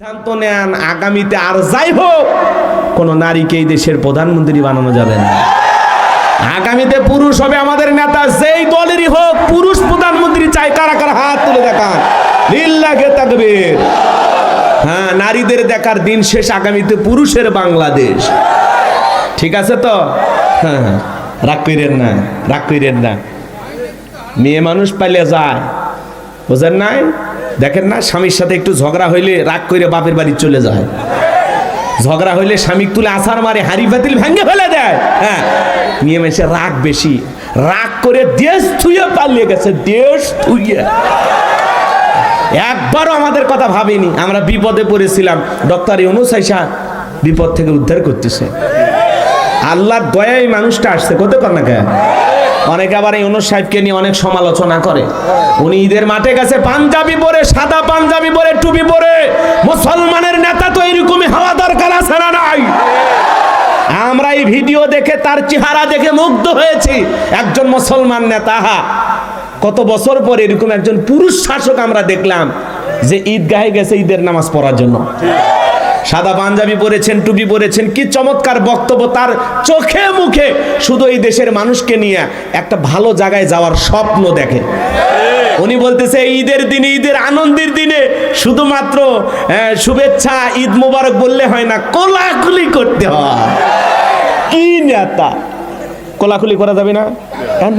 সিদ্ধান্ত নেন, আগামীতে আর যাই হোক, কোন নারীকে এই দেশের প্রধানমন্ত্রী বানানো যাবে না। আগামীতে পুরুষ হবে আমাদের নেতা, যেই দলেরই হোক, পুরুষ প্রধানমন্ত্রী চাই, কারা কারা হাত তুলে দেখান। লিল্লাহে তাকবীর। হ্যাঁ নারীদের দেখার দিন শেষ, আগামীতে পুরুষের বাংলাদেশ। ঠিক আছে তো? হ্যাঁ হ্যাঁ। রাগ কইরেন না, রাগ কইরেন না। মেয়ে মানুষ পাইলে যায়। বুঝেন নাই? দেখেন না, স্বামীর সাথে একটু ঝগড়া হইলে রাগ করে বাপের বাড়ি চলে যায়। ঝগড়া হইলে স্বামী তুলে আসার মারে, হাড়ি বাতিল ভেঙে ফেলে দেয়। হ্যাঁ মেয়ে মানুষের রাগ বেশি। রাগ করে দেশ থুয়ে পালিয়ে গেছে, দেশ থুয়ে একবারও আমাদের কথা ভাবিনি। আমরা বিপদে পড়েছিলাম। ডক্টর ইউনুস আইসা বিপদ থেকে উদ্ধার করতেছে। আল্লাহর দয়াই মানুষটা আসছে। কত কন্যা কে অনেকে আবার এই অনুজ সাহেবকে নিয়ে অনেক সমালোচনা করে। উনি ঈদের মাঠে গেছে, পাঞ্জাবি পরে, সাদা পাঞ্জাবি পরে, টুপি পরে। মুসলমানের নেতা তো এরকমই হওয়া দরকার আছে না নাই? আমরা এই ভিডিও দেখে তার চেহারা দেখে মুগ্ধ হয়েছি। একজন মুসলমান নেতা, হা, কত বছর পর এরকম একজন পুরুষ শাসক আমরা দেখলাম যে ঈদগাহে গেছে ঈদের নামাজ পড়ার জন্য। সাদা পাঞ্জাবি পরেছেন, টুপি পরেছেন, কি চমৎকার বক্তব্য তার চোখে মুখে। শুধু এই দেশের মানুষকে নিয়ে একটা ভালো জায়গায় যাওয়ার স্বপ্ন দেখে। উনি বলতেছে, ঈদের দিনে, ঈদের আনন্দের দিনে শুধুমাত্র শুভেচ্ছা, ঈদ মোবারক বললে হয় না, কোলাকুলি করতে হয়। কি নেতা? কোলাকুলি করা যাবে না?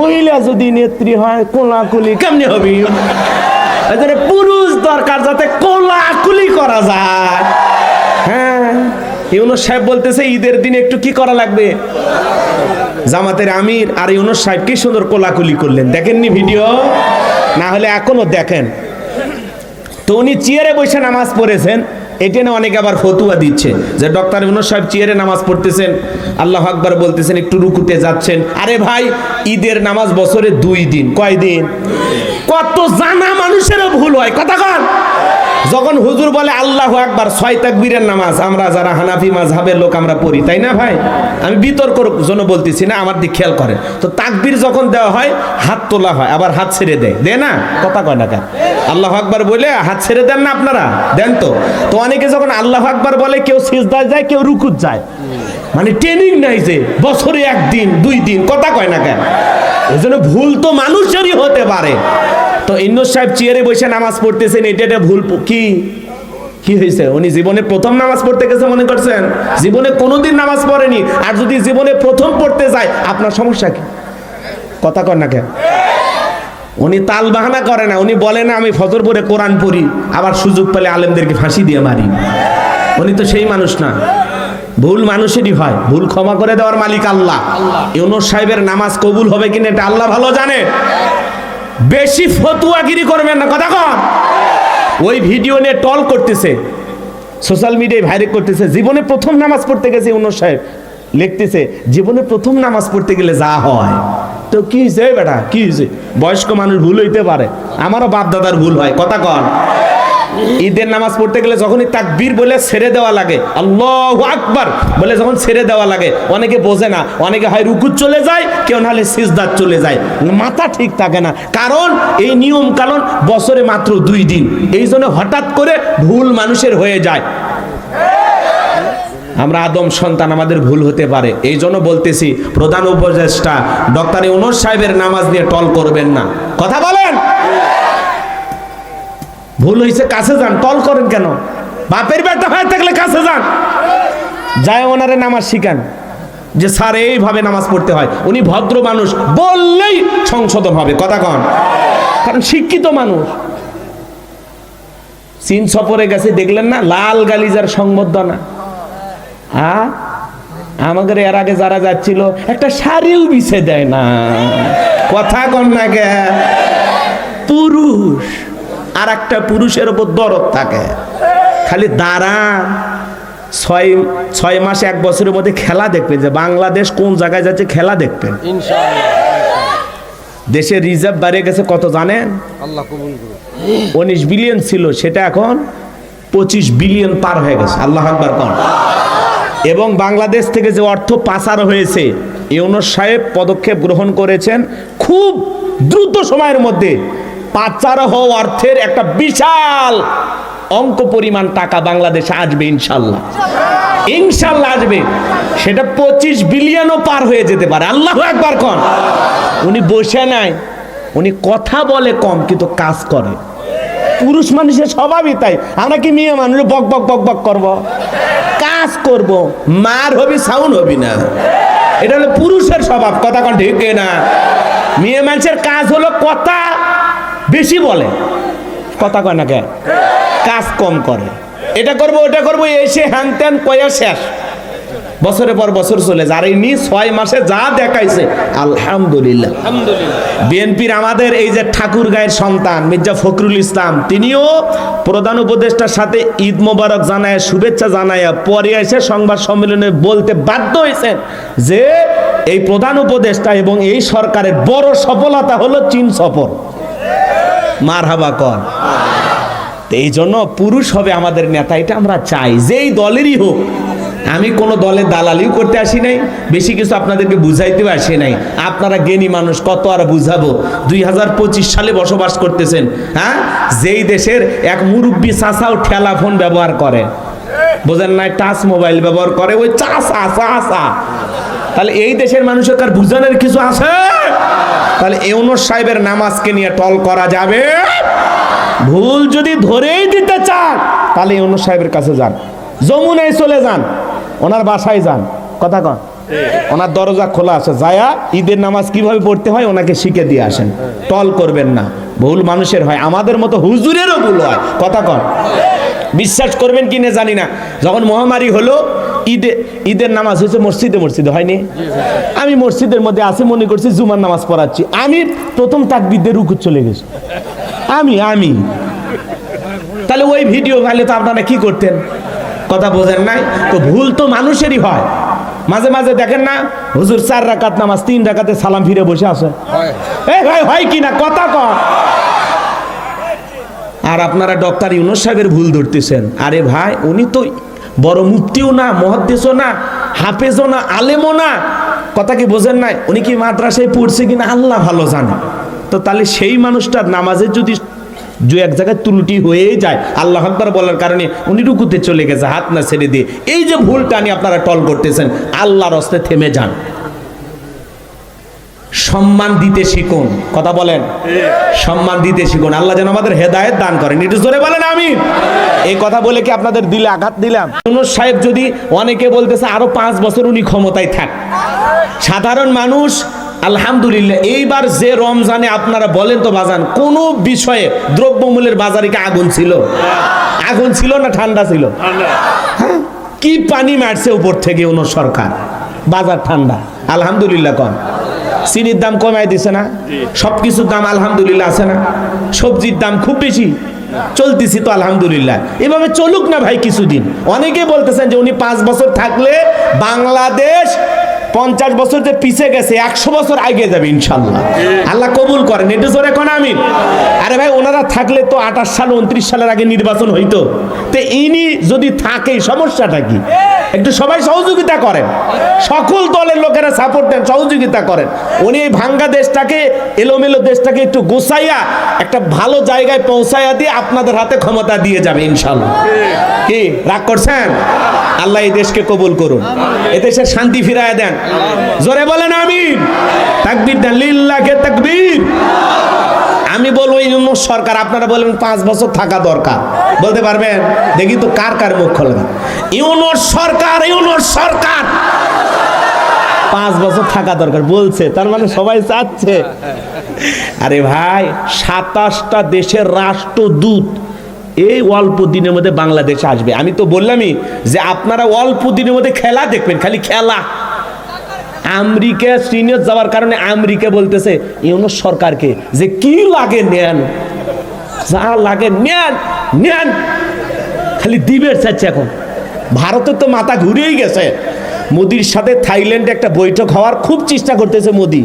মহিলা যদি নেত্রী হয়, কোলাকুলি কেমনি হবে? পুরুষ দরকার যাতে কোলাকুলি করা যায়। হ্যাঁ ইউনুস সাহেব বলতেছে, ঈদের দিনে একটু কি করা লাগবে? জামাতের আমির আর ইউনুস সাহেব কি সুন্দর কোলাকুলি করলেন। দেখেননি ভিডিও? না হলে এখনও দেখেন। তো উনি চেয়ারে বসে নামাজ পড়েছেন। এটা না অনেকে আবার ফতুয়া দিচ্ছে যে, ডক্টর ইউনুস সাহেব চেয়ারে নামাজ পড়তেছেন। আল্লাহ আকবার বলতেছেন, একটু রুকুতে যাচ্ছেন। আরে ভাই, ঈদের নামাজ বছরে দুই দিন। কয় দিন কত জানা মানুষেরও ভুল হয়। কথা কন। যখন হুজুর বলে, আল্লাহ আকবার, ছয় তাকবীরের নামাজ, আমরা যারা হানাফি মাযহাবের লোক, আমরা পড়ি, তাই না ভাই? আমি বিতর্কর জন্য বলতেছি, না, আমার দিক খেয়াল করেন তো তাকবীর যখন দেওয়া হয়, হাত তোলা হয়, আবার হাত ছেড়ে দেয় দে না? কথা কয় না কেন? আল্লাহ আকবার বলে, হাত ছেড়ে দেন না আপনারা? দেন তো। তো অনেকে যখন আল্লাহ আকবার বলে, কেউ সিজদায় যায়, কেউ রুকুত যায়। মানে ট্রেনিং নাই যে, বছরে একদিন, দুই দিন, কথা কয় না কেন? এই জন্য ভুল তো মানুষেরই হতে পারে। তো ইন্নুস সাহেব চেয়ারে বসে নামাজ পড়তেছেন, এটা একটা ভুল কি? কি হয়েছে? উনি জীবনে প্রথম নামাজ পড়তে গেছে মনে করছেন? জীবনে কোনোদিন নামাজ পড়েনি। আর যদি জীবনে প্রথম পড়তে যায়, আপনার সমস্যা কি? কথা কর না কেন? উনি তাল বাহানা করে না, উনি বলে না, আমি ফজর পরে কোরআন পড়ি, আবার সুযোগ পেলে আলেমদেরকে ফাঁসি দিয়ে মারি। উনি তো সেই মানুষ না। ভুল মানুষেরই হয়। ভুল ক্ষমা করে দেওয়ার মালিক আল্লাহ। ইউনুস সাহেবের নামাজ কবুল হবে কিনা, এটা আল্লাহ ভালো জানে। বেশি ফতুয়াগিরি করবেন না, কথা কন। ওই ভিডিও নিয়ে টল করতেছে, সোশ্যাল মিডিয়ায় ভাইরাল করতেছে, জীবনে প্রথম নামাজ পড়তে গেছে অনু সাহেব, লিখতেছে, জীবনে প্রথম নামাজ পড়তে গেলে যা হয়। তো কি হয়েছে বেটা? কি হয়েছে বয়স্ক মানুষ ভুল হইতে পারে, আমারও বাপ দাদার ভুল হয়, কথা কন। ঈদের নামাজ পড়তে গেলে যখনই তাকবীর বলে ছেড়ে দেওয়া লাগে, আল্লাহু আকবার বলে যখন ছেড়ে দেওয়া লাগে, অনেকে বোঝে না, অনেকে হয় রুকুত চলে যায়, কেউ নাহলে সিজদাত চলে যায়। মাথা ঠিক থাকে না। কারণ এই নিয়ম কানুন বছরে মাত্র দুই দিন। এই জন্য হঠাৎ করে ভুল মানুষের হয়ে যায়। আমরা আদম সন্তান, আমাদের ভুল হতে পারে। এই জন্য বলতেছি, প্রধান উপদেষ্টা, ডক্টর ইউনুস সাহেবের নামাজ নিয়ে টল করবেন না। কথা বলেন? ভুল হয়েছে কাছে যান, টল করেন কেন? বাপের বেটা হয়ে থাকলে কাছে যান। যায় ওনারে নামাজ শিখান, যে স্যার, এইভাবে নামাজ পড়তে হয়। উনি ভদ্র মানুষ, বললেই সংশোধন হবে, কথা কন। কারণ শিক্ষিত মানুষ। চীন সফরে গেছে, দেখলেন না? লাল গালিজার সংবর্ধনা। হ্যাঁ? আমাদের এর আগে যারা যাচ্ছিল, একটা শাড়িও বিছে দেয় না। কথা কন না কে? পুরুষ। আর একটা পুরুষের উপর দরদ থাকে। খালি দাঁড়ান। ছয় ছয় মাস এক বছরের মধ্যে খেলা দেখবেন যে বাংলাদেশ কোন জায়গায় যাচ্ছে খেলা দেখবেন। দেশের রিজার্ভ বাড়িয়ে গেছে কত জানেন? আল্লাহ উনিশ বিলিয়ন ছিল সেটা এখন পঁচিশ বিলিয়ন পার হয়ে গেছে। আল্লাহ আকবার কন। এবং বাংলাদেশ থেকে যে অর্থ পাচার হয়েছে ইউনুস সাহেব পদক্ষেপ গ্রহণ করেছেন খুব দ্রুত সময়ের মধ্যে। পাচার হওয়া অর্থের একটা বিশাল অঙ্ক পরিমাণ টাকা বাংলাদেশে আসবে, ইনশাল্লাহ। ইনশাল্লাহ আসবে। সেটা পঁচিশ বিলিয়নও পার হয়ে যেতে পারে। আল্লাহ একবার কন। উনি বসে নাই। উনি কথা বলে কম, কিন্তু কাজ করে। পুরুষ মানুষের স্বভাবই তাই। আমরা কি মেয়ে মানুষ? বক বক বক বক করব। কাজ করব। মার হবি সাউন্ড হবি না। এটা হলো পুরুষের স্বভাব। কথা কোন ঠিক না মেয়ে মানুষের কাজ হলো কথা। বেশি বলে। কথা কয় না কে? কাজ কম করে। এটা করব ওটা করব এসে হ্যান ত্যান কয়া শেষ। বছরের পর বছর চলে যায়। আর এই নি ছয় মাসে যা দেখাইছে আলহামদুলিল্লাহ। বিএনপির আমাদের এই যে ঠাকুর গায়ের সন্তান মির্জা ফখরুল ইসলাম তিনিও প্রধান উপদেষ্টার সাথে ঈদ মোবারক জানায় শুভেচ্ছা জানায় পরে এসে সংবাদ সম্মেলনে বলতে বাধ্য হয়েছেন যে এই প্রধান উপদেষ্টা এবং এই সরকারের বড় সফলতা হলো চীন সফর। মার হাবা এই জন্য পুরুষ হবে আমাদের নেতা, এটা আমরা চাই। যেই দলেরই হোক, আমি কোনো দলের দালালিও করতে আসি নাই, বেশি কিছু আপনাদেরকে বুঝাইতেও আসি নাই। আপনারা জ্ঞানী মানুষ, কত আর বুঝাবো? দুই হাজার পঁচিশ সালে বসবাস করতেছেন হ্যাঁ? যেই দেশের এক মুরব্বী চাষাও ঠেলা ফোন ব্যবহার করে। বোঝেন নাই, টাচ মোবাইল ব্যবহার করে, ওই চাষা চাষা তাহলে এই দেশের মানুষের কার বুঝানোর কিছু আছে? তাহলে এউনর সাহেবের নামাজকে নিয়ে টল করা যাবে? ভুল যদি ধরেই দিতে চান, তাহলে ইউনুস সাহেবের কাছে যান। যমুনায় চলে যান, ওনার বাসায় যান। কথা কন। ওনার দরজা খোলা আছে, যায়া ঈদের নামাজ কীভাবে পড়তে হয় ওনাকে শিখে দিয়ে আসেন। টল করবেন না। ভুল মানুষের হয়, আমাদের মতো হুজুরেরও ভুল হয়। কথা কন। বিশ্বাস করবেন কি না জানি না। যখন মহামারী হলো ঈদে ঈদের নামাজ হয়েছে মসজিদে মসজিদে হয়নি? আমি মসজিদের মধ্যে আসি মনে করছি জুমার নামাজ পড়াচ্ছি। আমি প্রথম তাকবিদের রুকু চলে গেছি। আমি আমি। তাহলে ওই ভিডিও ভাইলে তো আপনারা কি করতেন? কথা বোঝেন নাই? তো ভুল তো মানুষেরই হয়। মাঝে মাঝে দেখেন না হুজুর চার রাকাত নামাজ তিন রাকাতে সালাম ফিরে বসে আছে। এই ভাই হয় কি না? কথা কর আর আপনারা ডক্টর ইউনুস সাহেবের ভুল ধরতেছেন। আরে ভাই উনি তো বড় মুফতিও না, মহাদ্দেশও না, হাফেজও না, আলেমও না। কথা কি বোঝেন নাই? উনি কি মাদ্রাসায় পড়ছে কিনা আল্লাহ ভালো জানে। তো তাহলে সেই মানুষটার নামাজে যদি দু এক জায়গায় ত্রুটি হয়ে যায়, আল্লাহ আকবর বলার কারণে উনি রুকুতে চলে গেছে, হাত না ছেড়ে দিয়ে। এই যে ভুলটা নিয়ে আপনারা টল করতেছেন, আল্লাহর হস্তে থেমে যান। সম্মান দিতে শিখুন। কথা বলেন। সম্মান দিতে শিখুন। আল্লাহ যেন আমাদের হেদায়েত দান করেন। একটু জোরে বলেন আমি এই কথা বলে কি আপনাদের দিলে আঘাত দিলাম? ইউনুস সাহেব যদি অনেকে বলতেছে, আরও পাঁচ বছর উনি ক্ষমতায় থাক। সাধারণ মানুষ, আলহামদুলিল্লাহ, এইবার যে রমজানে আপনারা বলেন তো বাজান, কোন বিষয়ে দ্রব্যমূল্যের বাজারে কি আগুন ছিল? আগুন ছিল না ঠান্ডা ছিল? হ্যাঁ? কি পানি মারছে উপর থেকে অন্য সরকার? বাজার ঠান্ডা। আলহামদুলিল্লাহ কম চিনির দাম কমায় দিছে না। সব কিছুর দাম আলহামদুলিল্লাহ আছে না। সবজির দাম খুব বেশি। চলতেছি তো আলহামদুলিল্লাহ। এভাবে চলুক না ভাই কিছুদিন। অনেকে বলতেছেন যে উনি পাঁচ বছর থাকলে বাংলাদেশ পঞ্চাশ বছর যে পিছে গেছে একশো বছর আগে যাবে ইনশাল্লাহ। আল্লাহ কবুল করেন। একটু জোরে কোন আমিন আরে ভাই ওনারা থাকলে তো আঠাশ সাল উনত্রিশ সালের আগে নির্বাচন হইতো। তো ইনি যদি থাকে সমস্যাটা কি? একটু সবাই সহযোগিতা করেন। সকল দলের লোকেরা সাপোর্ট দেন, সহযোগিতা করেন। উনি এই ভাঙ্গা দেশটাকে, এলোমেলো দেশটাকে একটু গুছাইয়া, একটা ভালো জায়গায় পৌঁছাইয়া দিয়ে আপনাদের হাতে ক্ষমতা দিয়ে যাবে, ইনশাল্লাহ। কি? রাগ করছেন? আল্লাহ এই দেশকে কবুল করুন। এ দেশে শান্তি ফিরায় দেন। জোরে বলেন আমিন তাকবীর দেন লিল্লাহকে তাকবীর আমি সরকার, আপনারা বলেন পাঁচ বছর থাকা দরকার। বলতে পারবেন? দেখি তো কার কার মুখ খোলা। ইউনুস সরকার ইউনুস সরকার। পাঁচ বছর থাকা দরকার, বলছে। তার মানে সবাই চাচ্ছে। আরে ভাই, সাতাশটা দেশের রাষ্ট্রদূত, এই অল্প দিনের মধ্যে বাংলাদেশে আসবে। আমি তো বললামই যে আপনারা অল্প দিনের মধ্যে খেলা দেখবেন, খালি খেলা। আমেরিকা সিনিয়র যাওয়ার কারণে আমেরিকা বলতেছে, ইউনুস সরকারকে। যে কি লাগে নেন? যা লাগে নেন নেন। খালি দিবের চাচ্ছে এখন। ভারতের তো মাথা ঘুরেই গেছে। মোদির সাথে থাইল্যান্ডে একটা বৈঠক হওয়ার খুব চেষ্টা করতেছে মোদি।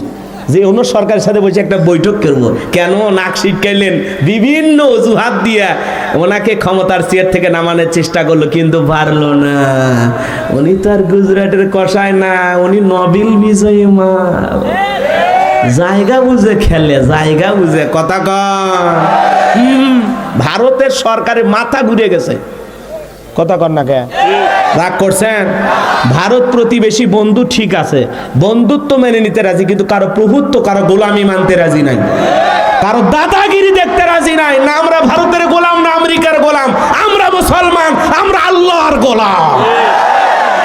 যে অন্য সরকারের সাথে বসে একটা বৈঠক করব। কেন নাক ছিটকাইলেন? বিভিন্ন অজুহাত দিয়া ওনাকে ক্ষমতার চেয়ার থেকে নামানোর চেষ্টা করল, কিন্তু পারল না। উনি তো আর গুজরাটের কষায় না, উনি নবিল বিজয়ী মা। জায়গা বুঝে খেলে, জায়গা বুঝে, কথা হুম ভারতের সরকারের মাথা ঘুরে গেছে। কথা কর না কে? রাগ করছেন? ভারত প্রতিবেশী বন্ধু ঠিক আছে। বন্ধুত্ব মেনে নিতে রাজি, কিন্তু কারও প্রভুত্ব, কারও গোলামি মানতে রাজি নাই। কারও দাদাগিরি দেখতে রাজি নাই। না, আমরা ভারতের গোলাম, না আমেরিকার গোলাম। আমরা মুসলমান, আমরা আল্লাহর গোলাম।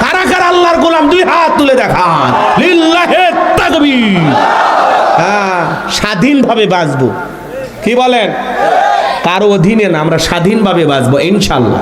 কারা কারা আল্লাহর গোলাম? দুই হাত তুলে দেখান। লিল্লাহে তাকবীর। হ্যাঁ স্বাধীনভাবে বাঁচবো। কি বলেন? কারও অধীনে না আমরা স্বাধীনভাবে বাঁচবো ইনশাল্লাহ।